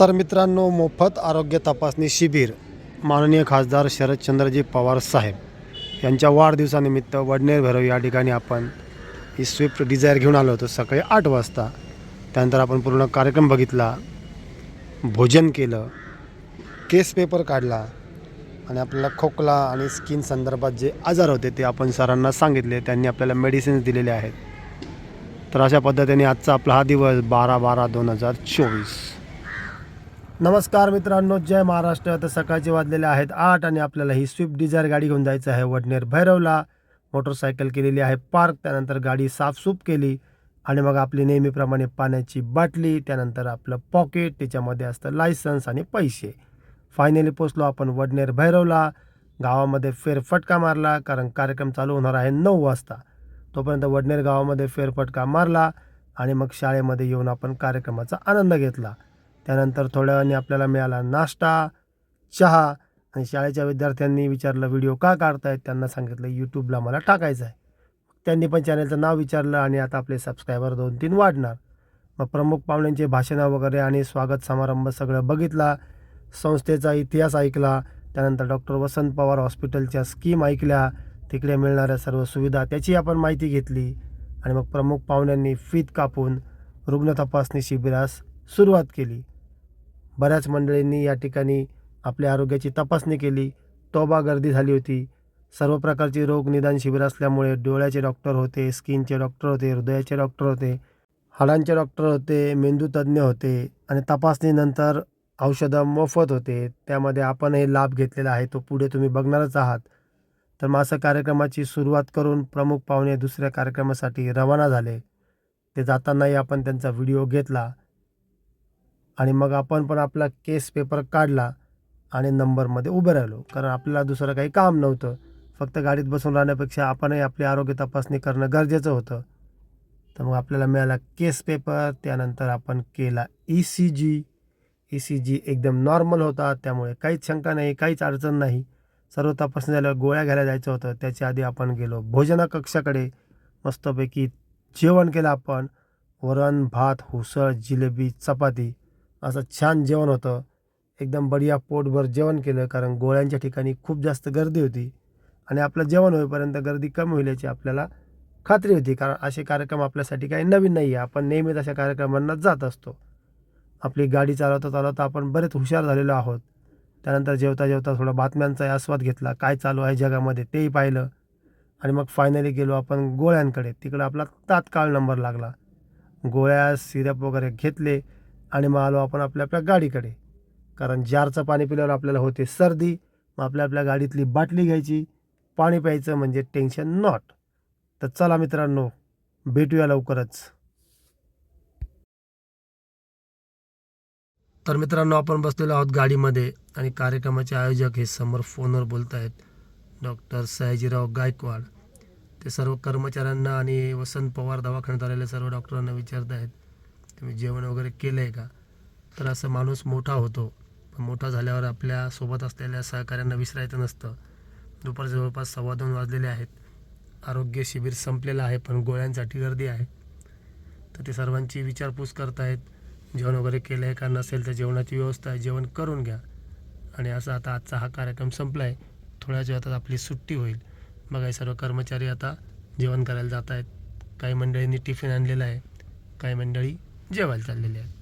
तर मित्रांनो मोफत आरोग्य तपासणी शिबिर माननीय खासदार शरदचंद्रजी पवार साहेब यांच्या वाढदिवसानिमित्त वडनेर भैरव या ठिकाणी आपण ही स्विफ्ट डिझायर घेऊन आलो होतो. सकाळी आठ वाजता त्यानंतर आपण पूर्ण कार्यक्रम बघितला भोजन केलं केस पेपर काढला आणि आपल्याला खोकला आणि स्किन संदर्भात जे आजार होते ते आपण सरांना सांगितले. त्यांनी आपल्याला मेडिसिन्स दिलेले आहेत. तर अशा पद्धतीने आजचा आपला हा दिवस बारा बारा दोन हजार चोवीस. नमस्कार मित्रांनो जय महाराष्ट्र. तर सकाळचे वाजलेले आहेत आठ आणि आपल्याला ही स्विफ्ट डिझायर गाडी घेऊन जायचं आहे वडनेर भैरवला. मोटरसायकल केलेली आहे पार्क त्यानंतर गाडी साफसूफ केली आणि मग आपली नेहमीप्रमाणे पाण्याची बाटली त्यानंतर आपलं पॉकेट त्याच्यामध्ये असतं लायसन्स आणि पैसे. फायनली पोचलो आपण वडनेर भैरवला. गावामध्ये फेरफटका मारला कारण कार्यक्रम चालू होणार आहे नऊ वाजता. तोपर्यंत वडनेर गावामध्ये फेरफटका मारला आणि मग शाळेमध्ये येऊन आपण कार्यक्रमाचा आनंद घेतला. त्यानंतर थोड्या वेळाने आपल्याला मिळाला नाश्ता चहा आणि शाळेच्या विद्यार्थ्यांनी विचारलं व्हिडिओ का काढतायत? त्यांना सांगितलं यूट्यूबला मला टाकायचं आहे त्यांनी पण चॅनलचं नाव विचारलं आणि आता आपले सबस्क्रायबर दोन तीन वाढणार. मग प्रमुख पाहुण्यांचे भाषणं वगैरे आणि स्वागत समारंभ सगळं बघितला संस्थेचा इतिहास ऐकला त्यानंतर डॉक्टर वसंत पवार हॉस्पिटलच्या स्कीम ऐकल्या तिकडे मिळणाऱ्या सर्व सुविधा त्याची आपण माहिती घेतली आणि मग प्रमुख पाहुण्यांनी फीत कापून रुग्ण तपासणी शिबिरास सुरुवात केली. बऱ्याच मंडळींनी या ठिकाणी आपल्या आरोग्याची तपासणी केली. तोबा गर्दी झाली होती. सर्व प्रकारची रोग निदान शिबिर असल्यामुळे डोळ्याचे डॉक्टर होते स्किनचे डॉक्टर होते हृदयाचे डॉक्टर होते हाडांचे डॉक्टर होते मेंदूतज्ञ होते आणि तपासणीनंतर औषधं मोफत होते. त्यामध्ये आपणही लाभ घेतलेला आहे. तो पुढे तुम्ही बघणारच आहात. तर मग असं कार्यक्रमाची सुरुवात करून प्रमुख पाहुणे दुसऱ्या कार्यक्रमासाठी रवाना झाले. ते जातानाही आपण त्यांचा व्हिडिओ घेतला. आणि मग आपण पण आपला केस पेपर काढला आणि नंबरमध्ये उभं राहिलो. कारण आपल्याला दुसरं काही काम नव्हतं. फक्त गाडीत बसून राहण्यापेक्षा आपणही आपली आरोग्य तपासणी करणं गरजेचं होतं. तर मग आपल्याला मिळाला केस पेपर त्यानंतर आपण केला E C G E C G एकदम नॉर्मल होता त्यामुळे काहीच शंका नाही काहीच अडचण नाही. सर्व तपासणी झाल्यावर गोळ्या घ्यायला जायचं होतं. त्याच्या आधी आपण गेलो भोजना कक्षाकडे मस्तपैकी जेवण केलं आपण. वरण भात हुसळ जिलेबी चपाती. असं छान जेवण होतं. एकदम बढिया पोटभर जेवण केलं कारण गोळ्यांच्या ठिकाणी खूप जास्त गर्दी होती. आणि आपलं जेवण होईपर्यंत गर्दी कमी होईल याची आपल्याला खात्री होती कारण असे कार्यक्रम आपल्यासाठी काही नवीन नाही आहे आपण नेहमीच अशा कार्यक्रमांना जात असतो. आपली गाडी चालवता चालवता आपण बरेच हुशार झालेलो आहोत. त्यानंतर जेवता जेवता थोडा बातम्यांचाही आस्वाद घेतला काय चालू आहे जगामध्ये तेही पाहिलं. आणि मग फायनली गेलो आपण गोळ्यांकडे. तिकडं आपला तात्काळ नंबर लागला. गोळ्या सिरप वगैरे घेतले. आणि मग आलो आपण आपल्या आपल्या गाडीकडे. कारण जारचं पाणी पिल्यावर आपल्याला होते सर्दी मग आपल्या आपल्या गाडीतली बाटली घ्यायची पाणी प्यायचं म्हणजे टेन्शन नॉट. तर चला मित्रांनो भेटूया लवकरच. तर मित्रांनो आपण बसलेलो आहोत गाडीमध्ये आणि कार्यक्रमाचे आयोजक हे समोर फोनवर बोलत आहेत डॉक्टर सयाजीराव गायकवाड. ते सर्व कर्मचाऱ्यांना आणि वसंत पवार दवाखान्यात आलेल्या सर्व डॉक्टरांना विचारत आहेत तुम्ही जेवण वगैरे केलं आहे का? तर असं माणूस मोठा होतो. पण मोठा झाल्यावर आपल्यासोबत असलेल्या सहकाऱ्यांना विसरायचं नसतं. दुपार जवळपास सव्वा दोन वाजलेले आहेत. आरोग्य शिबिर संपलेलं आहे पण गोळ्यांसाठी गर्दी आहे. तर ते सर्वांची विचारपूस करतायत. जेवण वगैरे केलं आहे का नसेल तर जेवणाची व्यवस्था आहे. जेवण करून घ्या. आणि असं आता आजचा हा कार्यक्रम संपला आहे थोड्याच वेळात आपली सुट्टी होईल. बघा हे सर्व कर्मचारी आता जेवण करायला जात आहेत काही मंडळींनी टिफिन आणलेला आहे. काही मंडळी जेवायला चाललेले आहेत.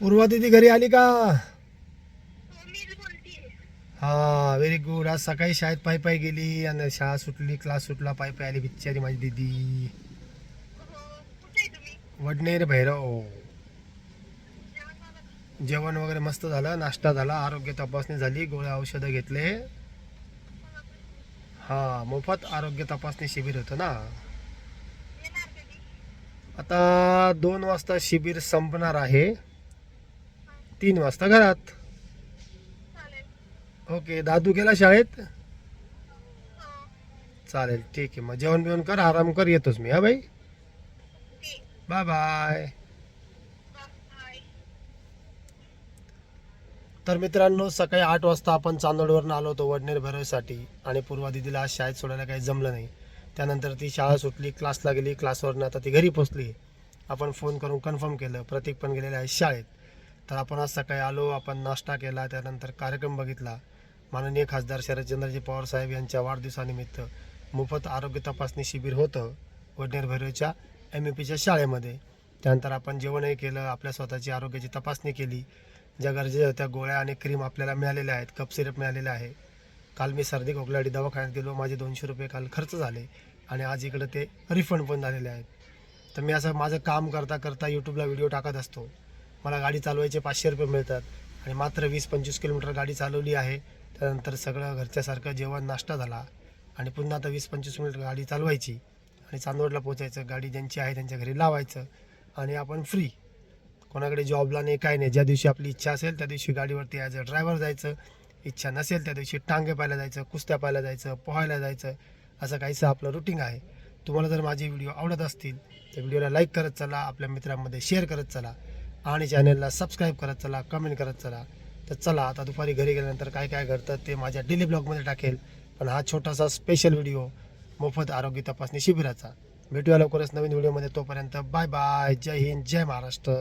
पूर्वा दिदी घरी आली का? हा व्हेरी गुड आज सकाळी शाळेत पायी पायी गेली आणि शाळा सुटली क्लास सुटला पायी पायी आली बिचारी माझी दिदी. वडनेर भैरव. जेवण वगैरे मस्त झालं नाश्ता झाला आरोग्य तपासणी झाली गोळ्या औषधं घेतले. हा मोफत आरोग्य तपासणी शिबिर होतं ना. आता दोन वाजता शिबिर संपणार आहे. तीन वाजता घरात. ओके दादू गेला शाळेत? चालेल ठीक आहे. मग जेवण बिवण कर आराम कर येतोच मी हा बाई. बाय बाय तर मित्रांनो सकाळी आठ वाजता आपण चांदोडवरून आलो होतो वडनेर भरवसाठी. आणि पूर्वा दिदीला आज शाळेत सोडायला काही जमलं नाही. त्यानंतर ती शाळा सुटली क्लासला गेली क्लासवरनं आता ती घरी पोचली आपण फोन करून कन्फर्म केलं. प्रतीक पण गेलेले आहे शाळेत. तर आपण आज सकाळी आलो आपण नाश्ता केला त्यानंतर कार्यक्रम बघितला. माननीय खासदार शरदचंद्रजी पवार साहेब यांच्या वाढदिवसानिमित्त मोफत आरोग्य तपासणी शिबिर होतं वडनेर भैरवच्या एम ए पीच्या शाळेमध्ये. त्यानंतर आपण जेवणही केलं आपल्या स्वतःची आरोग्याची तपासणी केली. ज्या गरजेच्या होत्या गोळ्या आणि क्रीम आपल्याला मिळालेल्या आहेत कप सिरप मिळालेला आहे. काल मी सर्दी खोकल्यासाठी दवाखान्यात गेलो. माझे दोनशे रुपये काल खर्च झाले आणि आज इकडं ते रिफंड पण झालेले आहेत. तर मी असं माझं काम करता करता यूट्यूबला व्हिडिओ टाकत असतो. मला गाडी चालवायचे पाचशे रुपये मिळतात आणि मात्र वीस पंचवीस किलोमीटर गाडी चालवली आहे. त्यानंतर सगळं घरच्यासारखं जेवण नाश्ता झाला आणि पुन्हा आता वीस पंचवीस मिनिट गाडी चालवायची आणि चांदवडला पोचायचं गाडी ज्यांची आहे त्यांच्या घरी लावायचं आणि आपण फ्री कोणाकडे जॉबला नाही काय नाही. ज्या दिवशी आपली इच्छा असेल त्या दिवशी गाडीवरती ॲज अ ड्रायव्हर जायचं. इच्छा नसेल त्या दिवशी टांगे पाहायला जायचं कुस्त्या पाहायला जायचं पोहायला जायचं असं काहीसं आपलं रुटीन आहे. तुम्हाला जर माझे व्हिडिओ आवडत असतील तर व्हिडिओला लाईक करत चला आपल्या मित्रांमध्ये शेअर करत चला आणि चॅनलला सबस्क्राईब करत चला कमेंट करत चला. तर चला आता दुपारी घरी गेल्यानंतर काय काय घडतं ते माझ्या डेली ब्लॉगमध्ये टाकेल. पण हा छोटासा स्पेशल व्हिडिओ मोफत आरोग्य तपासणी शिबिराचा. भेटूया लवकरच नवीन व्हिडिओमध्ये तोपर्यंत बाय बाय जय हिंद जय महाराष्ट्र.